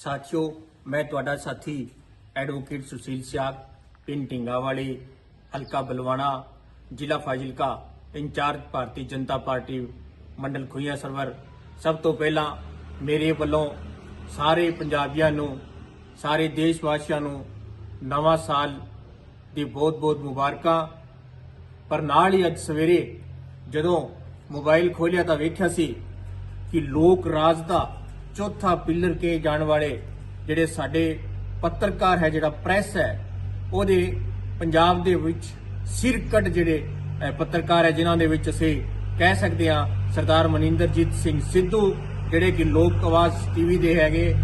ਸਾਥੀਓ, ਮੈਂ ਤੁਹਾਡਾ ਸਾਥੀ ਐਡਵੋਕੇਟ ਸੁਸ਼ੀਲ ਸਿਆਗ ਪਿੰਡ ਢਿੰਗਾਵਾਲੀ, ਹਲਕਾ ਬਲਵਾਣਾ, ਜ਼ਿਲ੍ਹਾ Fazilka, in charge Bharatiya Janata party, ਮੰਡਲ ਖੁਈਆ ਸਰਵਰ। ਸਭ ਤੋਂ ਪਹਿਲਾਂ ਮੇਰੇ ਵੱਲੋਂ ਸਾਰੇ ਪੰਜਾਬੀਆਂ ਨੂੰ, ਸਾਰੇ ਦੇਸ਼ ਵਾਸੀਆਂ ਨੂੰ ਨਵਾਂ ਸਾਲ ਦੀ ਬਹੁਤ-ਬਹੁਤ ਮੁਬਾਰਕਾਂ। ਪਰ ਨਾਲ ਹੀ ਅੱਜ ਸਵੇਰੇ ਜਦੋਂ ਮੋਬਾਈਲ ਖੋਲਿਆ ਤਾਂ ਵੇਖਿਆ ਸੀ ਕਿ ਲੋਕ ਰਾਜ ਦਾ ਚੌਥਾ ਪਿੱਲਰ ਕੇ ਜਾਣ ਵਾਲੇ ਜਿਹੜੇ ਸਾਡੇ ਪੱਤਰਕਾਰ ਹੈ, ਜਿਹੜਾ ਪ੍ਰੈਸ ਹੈ, ਉਹਦੇ ਪੰਜਾਬ ਦੇ ਵਿੱਚ ਸਿਰਕਟ ਜਿਹੜੇ ਪੱਤਰਕਾਰ ਹੈ, ਜਿਨ੍ਹਾਂ ਦੇ ਵਿੱਚ ਅਸੀਂ ਕਹਿ ਸਕਦੇ ਹਾਂ, ਸਰਦਾਰ ਮਨਿੰਦਰਜੀਤ ਸਿੰਘ ਸਿੱਧੂ, ਜਿਹੜੇ ਕਿ ਲੋਕ ਆਵਾਜ਼ ਟੀਵੀ ਦੇ ਹੈਗੇ,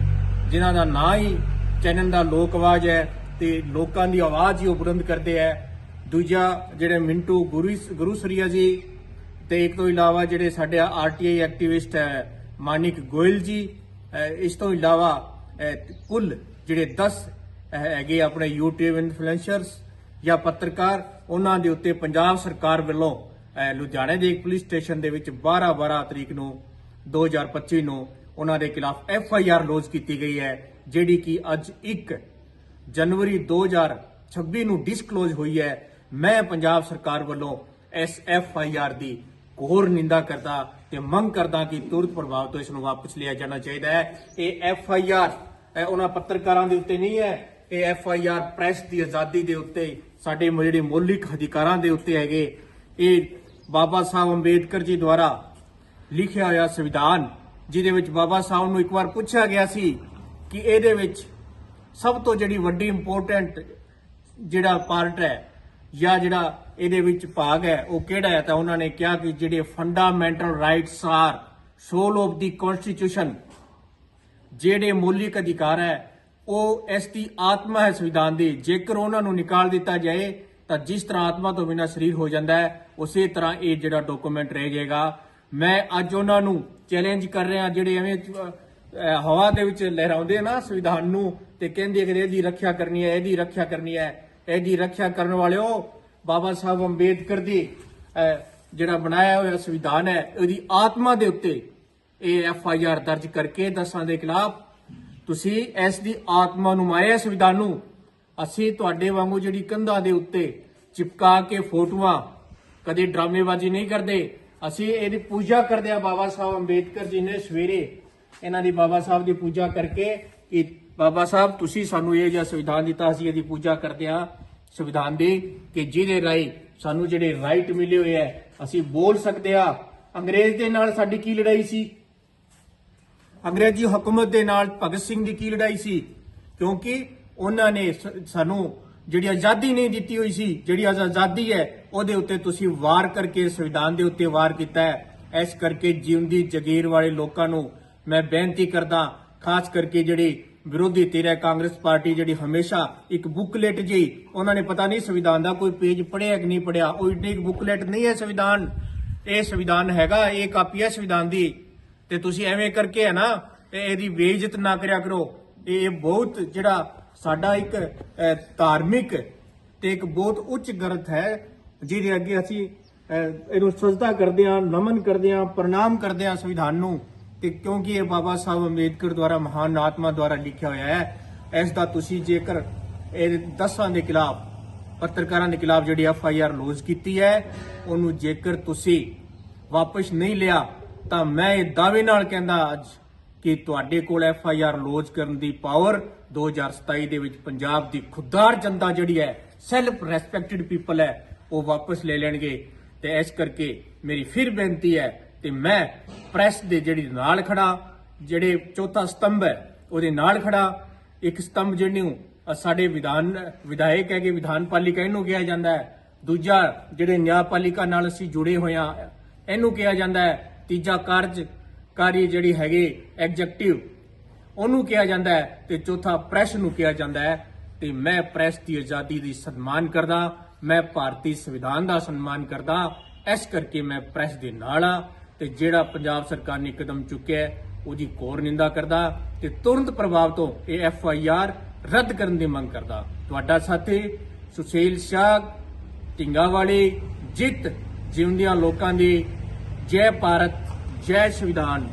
ਜਿਨ੍ਹਾਂ ਦਾ ਨਾਂ ਹੀ ਚੈਨਲ ਦਾ ਲੋਕ ਆਵਾਜ਼ ਹੈ ਤੇ ਲੋਕਾਂ ਦੀ ਆਵਾਜ਼ ਹੀ ਉਹ ਬੁਲੰਦ ਕਰਦੇ ਹੈ। ਦੂਜਾ ਜਿਹੜੇ ਮਿੰਟੂ ਗੁਰੂ, ਗੁਰੂਸਰੀਆ ਜੀ ਤੇ ਇੱਕ ਤੋਂ ਇਲਾਵਾ ਜਿਹੜੇ ਸਾਡੇ ਆਰਟੀਆਈ ਐਕਟਿਵਿਸਟ ਹੈ, ਮਾਨਿਕ ਗੋਇਲ ਜੀ ਇਸ ਤੋਂ ਇਲਾਵਾ ਕੁੱਲ ਜਿਹੜੇ 10 ਹੈਗੇ ਆਪਣੇ YouTube ਇਨਫਲੂਐਂਸਰਸ ਜਾਂ ਪੱਤਰਕਾਰ, ਉਹਨਾਂ ਦੇ ਉੱਤੇ ਪੰਜਾਬ ਸਰਕਾਰ ਵੱਲੋਂ ਲੁਧਿਆਣੇ ਦੇ ਇੱਕ ਪੁਲਿਸ ਸਟੇਸ਼ਨ ਦੇ ਵਿੱਚ 12 12 ਤਰੀਕ ਨੂੰ 2025 ਨੂੰ ਉਹਨਾਂ ਦੇ ਖਿਲਾਫ ਐਫ ਆਈ ਆਰ ਲੌਂਚ ਕੀਤੀ ਗਈ ਹੈ, ਜਿਹੜੀ ਕਿ ਅੱਜ 1 ਜਨਵਰੀ 2026 ਨੂੰ ਡਿਸਕਲੋਜ਼ ਹੋਈ ਹੈ। ਮੈਂ ਪੰਜਾਬ ਸਰਕਾਰ ਵੱਲੋਂ ਇਸ ਐਫ ਆਈ ਆਰ ਦੀ ਘੋਰ ਨਿੰਦਾ ਕਰਦਾ ਤੇ ਮੰਗ ਕਰਦਾ ਕਿ ਤੁਰੰਤ ਪ੍ਰਭਾਵ ਤੋਂ ਇਸ ਨੂੰ ਵਾਪਸ ਲਿਆ ਜਾਣਾ ਚਾਹੀਦਾ ਹੈ। ਇਹ ਐਫ ਆਈ ਆਰ ਉਹਨਾਂ ਪੱਤਰਕਾਰਾਂ ਦੇ ਉੱਤੇ ਨਹੀਂ ਹੈ। ਇਹ ਐਫ ਆਈ ਆਰ ਪ੍ਰੈਸ ਦੀ ਆਜ਼ਾਦੀ ਦੇ ਉੱਤੇ, ਸਾਡੇ ਜਿਹੜੇ ਮੌਲਿਕ ਅਧਿਕਾਰਾਂ ਦੇ ਉੱਤੇ ਹੈਗੇ। ਇਹ ਬਾਬਾ ਸਾਹਿਬ ਅੰਬੇਦਕਰ ਜੀ ਦੁਆਰਾ ਲਿਖਿਆ ਹੋਇਆ ਸੰਵਿਧਾਨ, ਜਿਹਦੇ ਵਿੱਚ ਬਾਬਾ ਸਾਹਿਬ ਨੂੰ ਇੱਕ ਵਾਰ ਪੁੱਛਿਆ ਗਿਆ ਸੀ ਕਿ ਇਹਦੇ ਵਿੱਚ ਸਭ ਤੋਂ ਜਿਹੜੀ ਵੱਡੀ ਇੰਪੋਰਟੈਂਟ ਜਿਹੜਾ ਪਾਰਟ ਹੈ ਜਾਂ ਜਿਹੜਾ ਇਹਦੇ ਵਿੱਚ ਭਾਗ ਹੈ, ਉਹ ਕਿਹੜਾ ਹੈ? ਤਾਂ ਉਹਨਾਂ ਨੇ ਕਿਹਾ ਕਿ ਜਿਹੜੇ fundamental rights are soul of the constitution ਜਿਹੜੇ ਮੌਲਿਕ ਅਧਿਕਾਰ ਹੈ, ਉਹ ਇਸ ਦੀ ਆਤਮਾ ਹੈ ਸੰਵਿਧਾਨ ਦੀ। ਜੇਕਰ ਉਹਨਾਂ ਨੂੰ ਨਿਕਾਲ ਦਿੱਤਾ ਜਾਏ, ਤਾਂ ਜਿਸ ਤਰ੍ਹਾਂ ਆਤਮਾ ਤੋਂ ਬਿਨਾਂ ਸਰੀਰ ਹੋ ਜਾਂਦਾ ਹੈ, ਉਸੇ ਤਰ੍ਹਾਂ ਇਹ ਜਿਹੜਾ ਡਾਕੂਮੈਂਟ ਰਹਿ ਜਾਏਗਾ। ਮੈਂ ਅੱਜ ਉਹਨਾਂ ਨੂੰ ਚੈਲੰਜ ਕਰ ਰਿਹਾ, ਜਿਹੜੇ ਐਵੇਂ ਹਵਾ ਦੇ ਵਿੱਚ ਲਹਿਰਾਉਂਦੇ ਆ ਨਾ ਸੰਵਿਧਾਨ ਨੂੰ, ਤੇ ਕਹਿੰਦੇ ਕਿ ਇਹਦੀ ਰੱਖਿਆ ਕਰਨੀ ਹੈ, ਇਹਦੀ ਰੱਖਿਆ ਕਰਨੀ ਹੈ। ਇਹਦੀ ਰੱਖਿਆ ਕਰਨ ਵਾਲਿਓ ਬਾਬਾ ਸਾਹਿਬ ਅੰਬੇਦਕਰ ਦੀ ਜਿਹੜਾ ਬਣਾਇਆ ਹੋਇਆ ਸੰਵਿਧਾਨ ਹੈ, ਉਹਦੀ ਆਤਮਾ ਦੇ ਉੱਤੇ ਇਹ ਐਫ ਆਈ ਆਰ ਦਰਜ ਕਰਕੇ ਦਸਾਂ ਦੇ ਖਿਲਾਫ ਤੁਸੀਂ ਇਸ ਦੀ ਆਤਮਾ ਨੂੰ ਮਾਰਿਆ ਸੰਵਿਧਾਨ ਨੂੰ। ਅਸੀਂ ਤੁਹਾਡੇ ਵਾਂਗੂ ਜਿਹੜੀ ਕੰਧਾਂ ਦੇ ਉੱਤੇ ਚਿਪਕਾ ਕੇ ਫੋਟੋਆਂ ਕਦੇ ਡਰਾਮੇਬਾਜ਼ੀ ਨਹੀਂ ਕਰਦੇ। ਅਸੀਂ ਇਹਦੀ ਪੂਜਾ ਕਰਦੇ ਆ ਬਾਬਾ ਸਾਹਿਬ ਅੰਬੇਦਕਰ ਜੀ ਨੇ ਸਵੇਰੇ ਇਹਨਾਂ ਦੀ ਬਾਬਾ ਸਾਹਿਬ ਦੀ ਪੂਜਾ ਕਰਕੇ ਕਿ ਬਾਬਾ ਸਾਹਿਬ, ਤੁਸੀਂ ਸਾਨੂੰ ਇਹ ਜਿਹਾ ਸੰਵਿਧਾਨ ਦਿੱਤਾ ਅਸੀਂ ਇਹਦੀ ਪੂਜਾ ਕਰਦੇ ਆ ਸੰਵਿਧਾਨ ਦੀ ਕਿ ਜਿਹਦੇ ਰਾਈ ਸਾਨੂੰ ਜਿਹੜੇ ਰਾਈਟ ਮਿਲੇ ਹੋਏ ਐ ਅਸੀਂ ਬੋਲ ਸਕਦੇ ਆ ਅੰਗਰੇਜ਼ ਦੇ ਨਾਲ ਸਾਡੀ ਕੀ ਲੜਾਈ ਸੀ? ਅੰਗਰੇਜ਼ੀ ਹਕੂਮਤ ਦੇ ਨਾਲ ਭਗਤ ਸਿੰਘ ਦੀ ਕੀ ਲੜਾਈ ਸੀ? ਕਿਉਂਕਿ ਉਹਨਾਂ ਨੇ ਸ- ਸਾਨੂੰ ਜਿਹੜੀ ਆਜ਼ਾਦੀ ਨਹੀਂ ਦਿੱਤੀ ਹੋਈ ਸੀ, ਜਿਹੜੀ ਅੱਜ ਆਜ਼ਾਦੀ ਹੈ, ਉਹਦੇ ਉੱਤੇ ਤੁਸੀਂ ਵਾਰ ਕਰਕੇ ਸੰਵਿਧਾਨ ਦੇ ਉੱਤੇ ਵਾਰ ਕੀਤਾ ਹੈ। ਇਸ ਕਰਕੇ ਜਿਉਂਦੀ ਜਗੀਰ ਵਾਲੇ ਲੋਕਾਂ ਨੂੰ ਮੈਂ ਬੇਨਤੀ ਕਰਦਾ, ਖਾਸ ਕਰਕੇ ਜਿਹੜੇ ਵਿਰੋਧੀ ਧਿਰ ਹੈ ਕਾਂਗਰਸ ਪਾਰਟੀ ਜਿਹੜੀ ਹਮੇਸ਼ਾ ਇੱਕ ਬੁੱਕਲੇਟ ਜੀ ਉਹਨਾਂ ਨੇ ਪਤਾ ਨਹੀਂ ਸੰਵਿਧਾਨ ਦਾ ਕੋਈ ਪੇਜ ਪੜਿਆ ਕਿ ਨਹੀਂ ਪੜਿਆ ਉਹ ਇੰਨੀ ਇੱਕ ਬੁੱਕਲੇਟ ਨਹੀਂ ਹੈ ਸੰਵਿਧਾਨ। ਇਹ ਸੰਵਿਧਾਨ ਹੈਗਾ, ਇਹ ਕਾਪੀ ਹੈ ਸੰਵਿਧਾਨ ਦੀ। ਤੇ ਤੁਸੀਂ ਐਵੇਂ ਕਰਕੇ ਹੈ ਨਾ ਇਹਦੀ ਬੇਇੱਜ਼ਤ ਨਾ ਕਰਿਆ ਕਰੋ। ਇਹ ਬਹੁਤ ਜਿਹੜਾ ਸਾਡਾ ਇੱਕ ਧਾਰਮਿਕ ਤੇ ਇੱਕ ਬਹੁਤ ਉੱਚ ਗ੍ਰੰਥ ਹੈ, ਜਿਹਦੇ ਅੱਗੇ ਅਸੀਂ ਇਹਨੂੰ ਸਜਦਾ ਕਰਦੇ ਹਾਂ, ਨਮਨ ਕਰਦੇ ਹਾਂ, ਪ੍ਰਣਾਮ ਕਰਦੇ ਹਾਂ ਸੰਵਿਧਾਨ ਨੂੰ। ਤੇ ਕਿਉਂਕਿ ਇਹ ਬਾਬਾ ਸਾਹਿਬ ਅੰਬੇਦਕਰ ਦੁਆਰਾ, ਮਹਾਨ ਆਤਮਾ ਦੁਆਰਾ ਲਿਖਿਆ ਹੋਇਆ ਹੈ, ਇਸ ਦਾ ਤੁਸੀਂ ਜੇਕਰ ਇਹ ਦਸਾਂ ਦੇ ਖਿਲਾਫ, ਪੱਤਰਕਾਰਾਂ ਦੇ ਖਿਲਾਫ ਜਿਹੜੀ ਐਫ ਆਈ ਆਰ ਲੌਂਚ ਕੀਤੀ ਹੈ, ਉਹਨੂੰ ਜੇਕਰ ਤੁਸੀਂ ਵਾਪਸ ਨਹੀਂ ਲਿਆ, ਤਾਂ ਮੈਂ ਇਹ ਦਾਅਵੇ ਨਾਲ ਕਹਿੰਦਾ ਅੱਜ ਕਿ ਤੁਹਾਡੇ ਕੋਲ ਐਫ ਆਈ ਆਰ ਲੌਂਚ ਕਰਨ ਦੀ ਪਾਵਰ 2027 ਦੇ ਵਿੱਚ ਪੰਜਾਬ ਦੀ ਖੁੱਦਾਰ ਜਨਤਾ ਜਿਹੜੀ ਹੈ ਸੈਲਫ ਰੈਸਪੈਕਟਡ ਪੀਪਲ ਹੈ, ਉਹ ਵਾਪਸ ਲੈ ਲੈਣਗੇ। ਤੇ ਇਸ ਕਰਕੇ ਮੇਰੀ ਫਿਰ ਬੇਨਤੀ ਹੈ ਤੇ ਮੈਂ ਪ੍ਰੈਸ ਦੇ ਜਿਹੜੀ ਨਾਲ ਖੜਾ, ਜਿਹੜੇ ਚੌਥਾ ਸਤੰਭ ਹੈ, ਉਹਦੇ ਨਾਲ ਖੜਾ। ਇੱਕ ਸਤੰਭ ਜਿਹਨੂੰ ਸਾਡੇ ਵਿਧਾਨ, ਵਿਧਾਇਕ ਹੈਗੇ, ਵਿਧਾਨ ਪਾਲਿਕਾ, ਇਹਨੂੰ ਕਿਹਾ ਜਾਂਦਾ ਹੈ। ਦੂਜਾ ਜਿਹੜੇ ਨਿਆਂਪਾਲਿਕਾ ਨਾਲ ਅਸੀਂ ਜੁੜੇ ਹੋਏ ਹਾਂ, ਇਹਨੂੰ ਕਿਹਾ ਜਾਂਦਾ ਹੈ। ਤੀਜਾ ਕਾਰਜਕਾਰੀ ਜਿਹੜੀ ਹੈਗੇ, ਐਗਜ਼ੈਕਟਿਵ, ਉਹਨੂੰ ਕਿਹਾ ਜਾਂਦਾ ਹੈ। ਤੇ ਚੌਥਾ ਪ੍ਰੈਸ ਨੂੰ ਕਿਹਾ ਜਾਂਦਾ ਹੈ। ਤੇ ਮੈਂ ਪ੍ਰੈਸ ਦੀ ਆਜ਼ਾਦੀ ਦੀ ਸਨਮਾਨ ਕਰਦਾ, ਮੈਂ ਭਾਰਤੀ ਸੰਵਿਧਾਨ ਦਾ ਸਨਮਾਨ ਕਰਦਾ। ਇਸ ਕਰਕੇ ਮੈਂ ਪ੍ਰੈਸ ਦੇ ਨਾਲ ਆ ਤੇ ਜਿਹੜਾ ਪੰਜਾਬ ਸਰਕਾਰ ਨੇ ਕਦਮ ਚੁੱਕਿਆ ਉਹਦੀ ਕੋਰ ਨਿੰਦਾ ਕਰਦਾ ਤੇ ਤੁਰੰਤ ਪ੍ਰਭਾਵ ਤੋਂ ਇਹ ਐਫ ਆਈ ਆਰ ਰੱਦ ਕਰਨ ਦੀ ਮੰਗ ਕਰਦਾ। ਤੁਹਾਡਾ ਸਾਥੀ ਸੁਸ਼ੀਲ ਸ਼ਾਹ, ਢਿੰਗਾਵਾਲੀ, ਜਿੱਤ, ਜਿਉਂਦਿਆਂ ਲੋਕਾਂ ਦੀ ਜੈ ਭਾਰਤ, ਜੈ ਸੰਵਿਧਾਨ।